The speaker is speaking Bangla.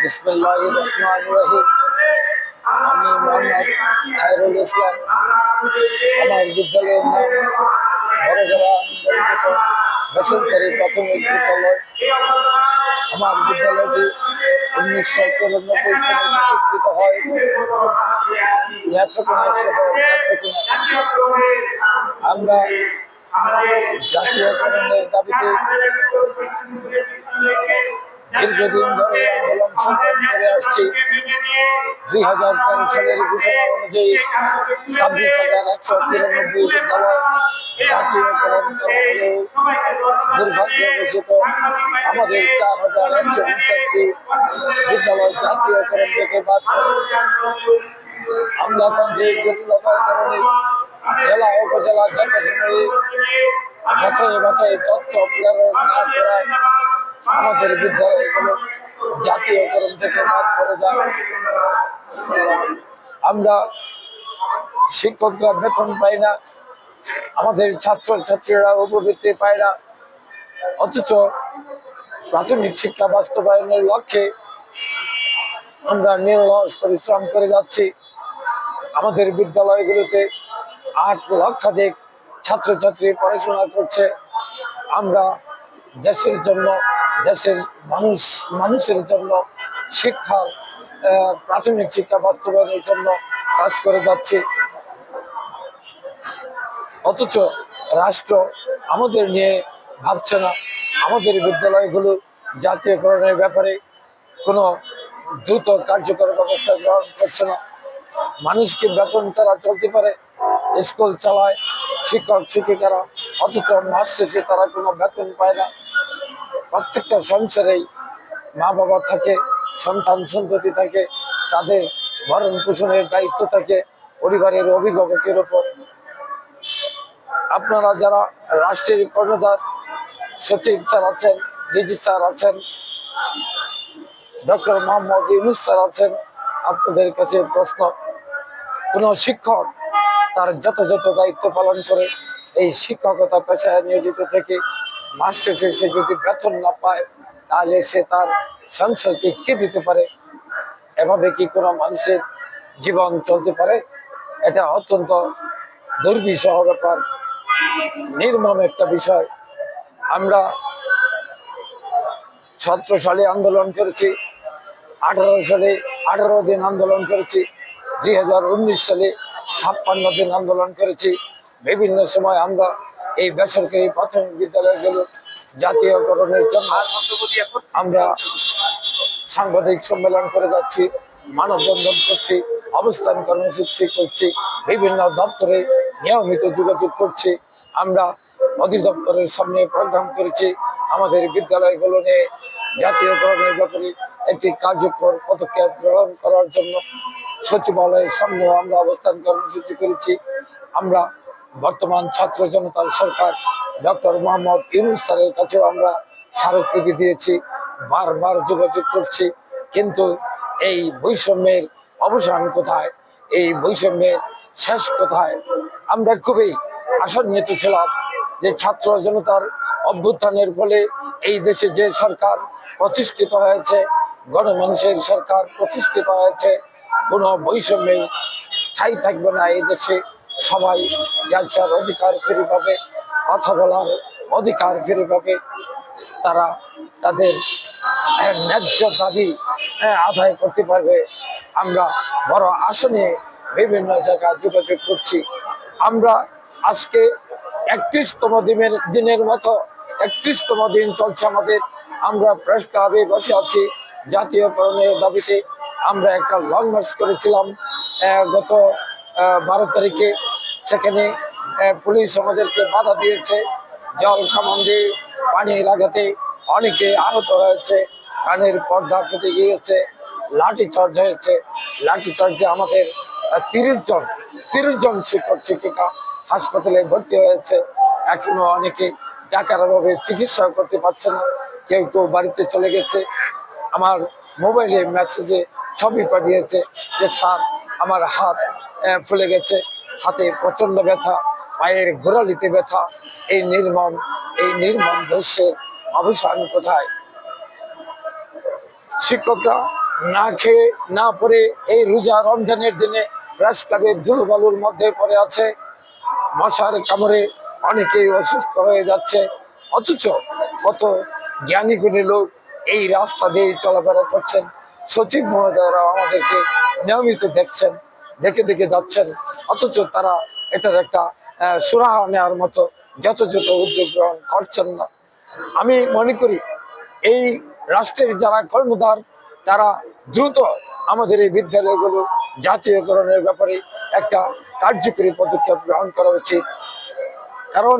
বিসমিল্লাহির রহমানির রহিম। আমি মোহাম্মদ খায়রুল ইসলাম আমার বিদ্যালয়ের নাম বড়গড়া বেসরকারি প্রাথমিক উনিশশো চুরানব্বই সালে প্রতিষ্ঠিত হয় আমরা জাতীয়করণের দাবিতে দীর্ঘদিন ধরে আন্দোলন সংগ্রাম করে আসছি। দুই হাজার তেরো সালের ঘোষণা অনুযায়ী ছাব্বিশ হাজার একশো তিরানব্বই বিদ্যালয় জাতীয়করণ করা আমাদের চার হাজার একশো বিদ্যালয় জাতীয়করণ থেকে বাদ আমলাতান্ত্রিক কারণে জেলা উপজেলা যথাসময়ে যাচাই বাছাই তথ্য প্রেরণ আমাদের বিদ্যালয়গুলো জাতীয়করণ থেকে বাদ পড়ে যায়। আমরা শিক্ষকরা বেতন পাই না, আমাদের ছাত্র ছাত্রীরা উপবৃত্তি পায় না। অথচ প্রাথমিক শিক্ষা বাস্তবায়নের লক্ষ্যে আমরা নির্লস পরিশ্রম করে যাচ্ছি। আমাদের বিদ্যালয়গুলোতে আট লক্ষাধিক ছাত্রছাত্রী পড়াশোনা করছে। আমরা দেশের জন্য দেশের মানুষ, মানুষের জন্য শিক্ষা প্রাথমিক শিক্ষা বাস্তবায়নের জন্য কাজ করে যাচ্ছি। অথচ রাষ্ট্র আমাদের নিয়ে ভাবছে না। আমাদের বিদ্যালয়গুলো জাতীয়করণের ব্যাপারে কোনো দ্রুত কার্যকর ব্যবস্থা গ্রহণ করছে না। মানুষকে বেতন তারা চলতে পারে, স্কুল চালায় শিক্ষক, শিক্ষিকারা, অথচ মাস শেষে তারা কোনো বেতন পায় না। প্রত্যেকটা সংসারেই মা বাবা থাকে, সন্তান সন্ততি থাকে, তাদের ভরণ পোষণের দায়িত্ব থাকে, পরিবারের অভিভাবকের ওপর। আপনারা যারা রাষ্ট্রের কর্ণধার, সচিব স্যার আছেন, ডিজি স্যার আছেন, ডক্টর মোহাম্মদ ইউনুস স্যার আছেন, আপনাদের কাছে প্রশ্ন, কোন শিক্ষক তার যথাযথ দায়িত্ব পালন করে এই শিক্ষকতা পেশায় নিয়োজিত থেকে মাস শেষে সে যদি বেতন না পায়, তাহলে সে তার সংসারকে কি দিতে পারে? এভাবে কি কোনো মানুষের জীবন চলতে পারে? এটা অত্যন্ত দুর্বিষহ ব্যাপার, নির্মম একটা বিষয়। আমরা সতেরো সালে আন্দোলন করেছি, আঠারো সালে আঠারো দিন আন্দোলন করেছি, দুই হাজার উনিশ সালে ছাপ্পান্ন দিন আন্দোলন করেছি। বিভিন্ন সময় আমরা এই বেসরকারি প্রাথমিক বিদ্যালয়গুলো জাতীয়করণের জন্য আমরা সাংবাদিক সম্মেলন করে যাচ্ছি, মানববন্ধন করছি, অবস্থান কর্মসূচি করছি, বিভিন্ন দপ্তরে নিয়মিত যোগাযোগ করছি। আমরা অধিদপ্তরের সামনে প্রোগ্রাম করেছি। আমাদের বিদ্যালয়গুলো নিয়ে জাতীয়করণের ব্যাপারে একটি কার্যকর পদক্ষেপ গ্রহণ করার জন্য সচিবালয়ের সামনেও আমরা অবস্থান কর্মসূচি করেছি। আমরা বর্তমান ছাত্র জনতার সরকার, ডক্টর মোহাম্মদ ইউনুস স্যারের কাছেও আমরা স্মারকলিপি দিয়েছি, বারবার যোগাযোগ করছি। কিন্তু এই বৈষম্যের অবসান কোথায়? এই বৈষম্যের শেষ কোথায়? আমরা খুবই আশান্বিত ছিলাম যে ছাত্র জনতার অভ্যুত্থানের ফলে এই দেশে যে সরকার প্রতিষ্ঠিত হয়েছে, গণমানুষের সরকার প্রতিষ্ঠিত হয়েছে, কোনো বৈষম্যে ঠাই থাকবে না এই দেশে। সবাই যার অধিকার ফিরে পাবে কথা বলার অধিকার ফিরে পাবে তারা তাদের ন্যায্য দাবি আহ, আদায় করতে পারবে। আমরা বড় আশা নিয়ে বিভিন্ন জায়গায় যোগাযোগ করছি। আমরা আজকে একত্রিশতম দিনের দিনের মতো একত্রিশতম দিন চলছে আমাদের। আমরা প্রেস ক্লাবে বসে আছি। জাতীয়করণের দাবিতে আমরা একটা লং মার্চ করেছিলাম। গত বারো তারিখে সেখানে পুলিশ আমাদেরকে বাধা দিয়েছে। জল কামান দিয়ে পানি লাগাতে অনেকে আহত হয়েছে। কানের পর্দা ফেটে গিয়েছে লাঠি চার্জ হয়েছে। লাঠি চার্জে আমাদের তিরিশ জন তিরিশ জন শিক্ষক, শিক্ষিকা হাসপাতালে ভর্তি হয়েছে। এখনও অনেকে টাকার অভাবে চিকিৎসা করতে পারছে না। কেউ কেউ বাড়িতে চলে গেছে। আমার মোবাইলে মেসেজে ছবি পাঠিয়েছে যে, স্যার, আমার হাত ফুলে গেছে। হাতে প্রচণ্ড ব্যথা, পায়ের গোড়ালিতে ব্যথা। এই নির্মম এই নির্মম দৃশ্যের অবসান কোথায়? শিক্ষকরা না খেয়ে, না পরে এই রোজা রমজানের দিনে প্রেস ক্লাবের ধুলোবালুর মধ্যে পড়ে আছে। মশার কামড়ে অনেকেই অসুস্থ হয়ে যাচ্ছে। অথচ কত জ্ঞানী গুণী লোক এই রাস্তা দিয়ে চলাফেরা করছেন। সচিব মহোদয়রা আমাদেরকে নিয়মিত দেখছেন। দেখে দেখে যাচ্ছেন। অথচ তারা এটার একটা সুরাহা নেওয়ার মতো যথাযথ উদ্যোগ গ্রহণ করছেন না। আমি মনে করি এই রাষ্ট্রের যারা কর্মধার তারা দ্রুত আমাদের এই বিদ্যালয়গুলো জাতীয়করণের ব্যাপারে একটা কার্যকরী পদক্ষেপ গ্রহণ করা উচিত। কারণ